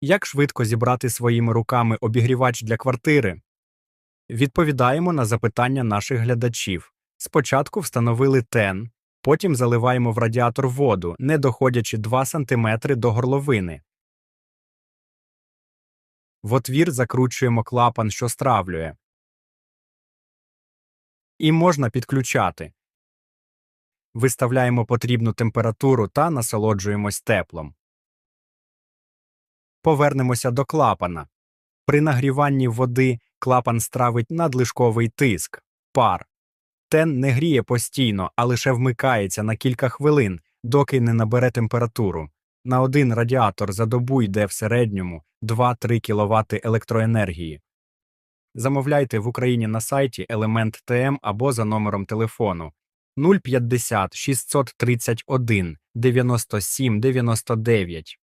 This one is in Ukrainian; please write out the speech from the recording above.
Як швидко зібрати своїми руками обігрівач для квартири? Відповідаємо на запитання наших глядачів. Спочатку встановили тен, потім заливаємо в радіатор воду, не доходячи 2 см до горловини. В отвір закручуємо клапан, що стравлює. І можна підключати. Виставляємо потрібну температуру та насолоджуємось теплом. Повернемося до клапана. При нагріванні води клапан стравить надлишковий тиск пар. Тен не гріє постійно, а лише вмикається на кілька хвилин, доки не набере температуру. На один радіатор за добу йде в середньому 2-3 кВт електроенергії. Замовляйте в Україні на сайті Element TM або за номером телефону 050 631 97 99.